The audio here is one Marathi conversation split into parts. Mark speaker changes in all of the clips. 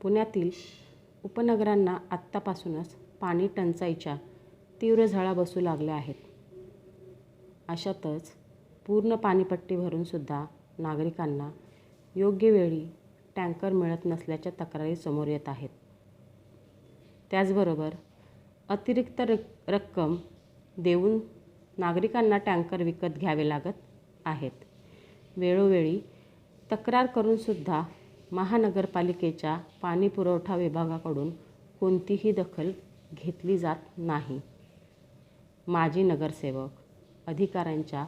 Speaker 1: पुण्यातील उपनगरांना आत्तापासूनच पाणी टंचाईच्या तीव्र झळा बसू लागल्या आहेत. अशातच पूर्ण पाणीपट्टी भरूनसुद्धा नागरिकांना योग्य वेळी टँकर मिळत नसल्याच्या तक्रारी समोर येत आहेत. त्याचबरोबर अतिरिक्त रक रक्कम देऊन नागरिकांना टँकर विकत घ्यावे लागत आहेत. वेळोवेळी तक्रार करूनसुद्धा महानगरपालिकेच्या पाणी पुरवठा विभागाकडून कोणतीही दखल घेतली जात नाही. माजी नगरसेवक अधिकाऱ्यांच्या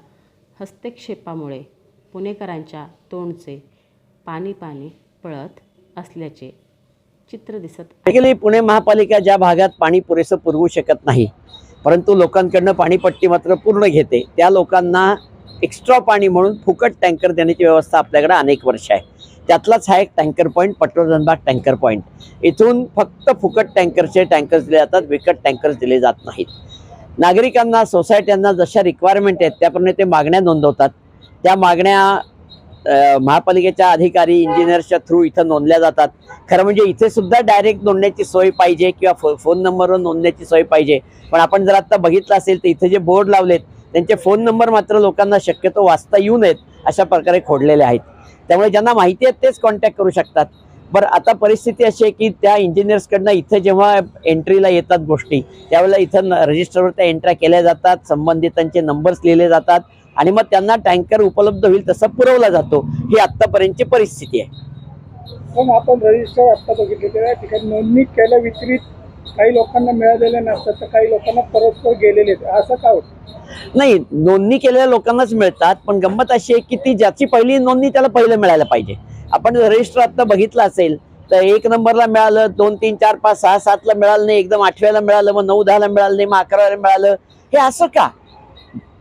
Speaker 1: हस्तक्षेपामुळे पुणेकरांच्या तोंडचे पाणी पाणी पळत असल्याचे चित्र दिसत
Speaker 2: पुणे महापालिका ज्या भागात पाणी पुरेसं पुरवू शकत नाही परंतु लोकांकडनं पाणीपट्टी मात्र पूर्ण घेते त्या लोकांना एक्स्ट्रा पाणी म्हणून फुकट टँकर देण्याची व्यवस्था आपल्याकडे अनेक वर्ष आहे. त्यातलाच हा एक tanker point Patwardhanbaug tanker point इथून फक्त फुकट टँकरचे टँकर्स दिले जातात विकट टँकर्स दिले जात नाहीत. नागरिकांना सोसायट्यांना जशा रिक्वायरमेंट आहेत त्याप्रमाणे ते मागण्या नोंदवतात. त्या मागण्या महापालिकेच्या अधिकारी इंजिनियर्सच्या थ्रू इथं नोंदल्या जातात. खरं म्हणजे इथे सुद्धा डायरेक्ट नोंदण्याची सोय पाहिजे किंवा फो फोन नंबरवर नोंदण्याची सोय पाहिजे. पण आपण जर आत्ता बघितलं असेल तर इथे जे बोर्ड लावलेत त्यांचे फोन नंबर मात्र लोकांना शक्यतो वाचता येऊ नयेत अशा प्रकारे खोडलेले आहेत. त्यामुळे ज्यांना माहिती आहेत तेच कॉन्टॅक्ट करू शकतात. बरं आता परिस्थिती अशी आहे की त्या इंजिनियर्सकडनं इथं जेव्हा एंट्रीला येतात गोष्टी त्यावेळेला इथं रजिस्टरवर त्या एंट्र्या केल्या जातात संबंधितांचे नंबर्स लिहिले जातात आणि मग त्यांना टँकर उपलब्ध होईल तसा पुरवला जातो. ही आत्तापर्यंतची परिस्थिती आहे.
Speaker 3: पण आपण रजिस्टर आता बघितले त्या ठिकाणी नोंदणी केल्या वितरित काही लोकांना मिळालेले नसतात तर काही लोकांना परस्पर गेलेले. असं का होतं?
Speaker 2: नाही नोंदणी केलेल्या लोकांनाच मिळतात पण गंमत अशी आहे की ती ज्याची पहिली नोंदणी त्याला पहिलं मिळायला पाहिजे. आपण रजिस्टर आता बघितलं असेल तर एक नंबरला मिळालं दोन तीन चार पाच सहा सातला मिळालं नाही एकदम आठव्याला मिळालं मग नऊ दहाला मिळालं नाही मग अकराला मिळालं. हे असं का?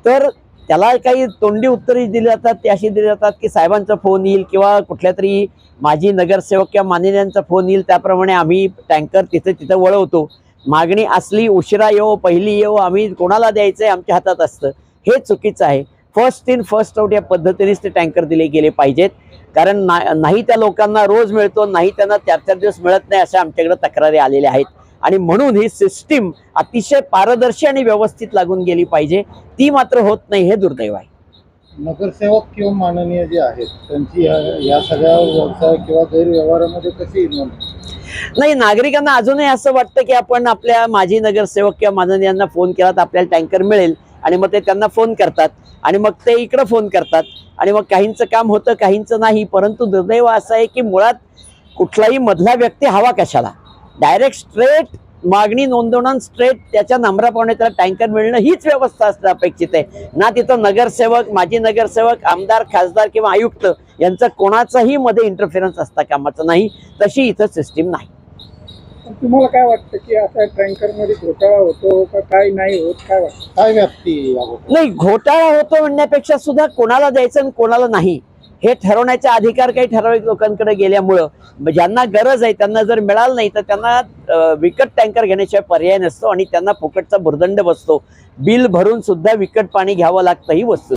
Speaker 2: तर त्याला काही तोंडी उत्तरे दिली जातात ते अशी दिली जातात की साहेबांचा फोन येईल किंवा कुठल्या तरी माजी नगरसेवक किंवा माननीयांचा फोन येईल त्याप्रमाणे आम्ही टँकर तिथं तिथं वळवतो. मागणी असली उशिरा येऊ पहिली येऊ आम्ही कोणाला द्यायचं आहे आमच्या हातात असतं. हे चुकीचं आहे. फर्स्ट इन फर्स्ट आउट या पद्धतीनेच ते टँकर दिले गेले पाहिजेत. कारण ना नाही त्या लोकांना रोज मिळतो नाही त्यांना चार चार दिवस मिळत नाही अशा आमच्याकडे तक्रारी आलेल्या आहेत. आणि म्हणून ही सिस्टीम अतिशय पारदर्शी आणि व्यवस्थित लागून गेली पाहिजे. ती मात्र होत नाही हे दुर्दैव आहे.
Speaker 3: नगरसेवक किंवा माननीय जे आहेत त्यांची या- सगळ्या व्यवसाय किंवा गैरव्यवहारामध्ये कशी
Speaker 2: नाही नागरिकांना अजूनही असं वाटतं की आपण आपल्या माजी नगरसेवक किंवा माननीयांना फोन केला तर आपल्याला टँकर मिळेल आणि मग ते त्यांना फोन करतात आणि मग ते इकडं फोन करतात आणि मग काहींचं काम होतं काहींचं नाही. परंतु दुर्दैव असं आहे की मुळात कुठलाही मधला व्यक्ती हवा कशाला? डायरेक्ट स्ट्रेट मागणी नोंदवणं स्ट्रेट त्याच्या नम्राप्रमाणे त्याला टँकर मिळणं हीच व्यवस्था असणं अपेक्षित आहे. ना तिथं नगरसेवक माजी नगरसेवक आमदार खासदार किंवा आयुक्त यांचं कोणाचाही मध्ये इंटरफिरन्स असता कामाचं नाही. तशी इथं सिस्टीम नाही.
Speaker 3: तुम्हाला काय वाटतं की आता टँकरमध्ये घोटाळा होतो का काय नाही होत? काय वाटतं? काय व्याप्ती
Speaker 2: नाही घोटाळा होतो म्हणण्यापेक्षा सुद्धा कोणाला द्यायचं आणि कोणाला नाही. हे ठरवण्याचा अधिकार काही ठराविक लोकांकडे गेल्यामुळं ज्यांना गरज आहे त्यांना जर मिळालं नाही तर त्यांना विकट टँकर घेण्याशिवाय पर्याय नसतो आणि त्यांना फुकटचा भुर्दंड बसतो. बिल भरून सुद्धा विकट पाणी घ्यावं लागतं ही वस्तू.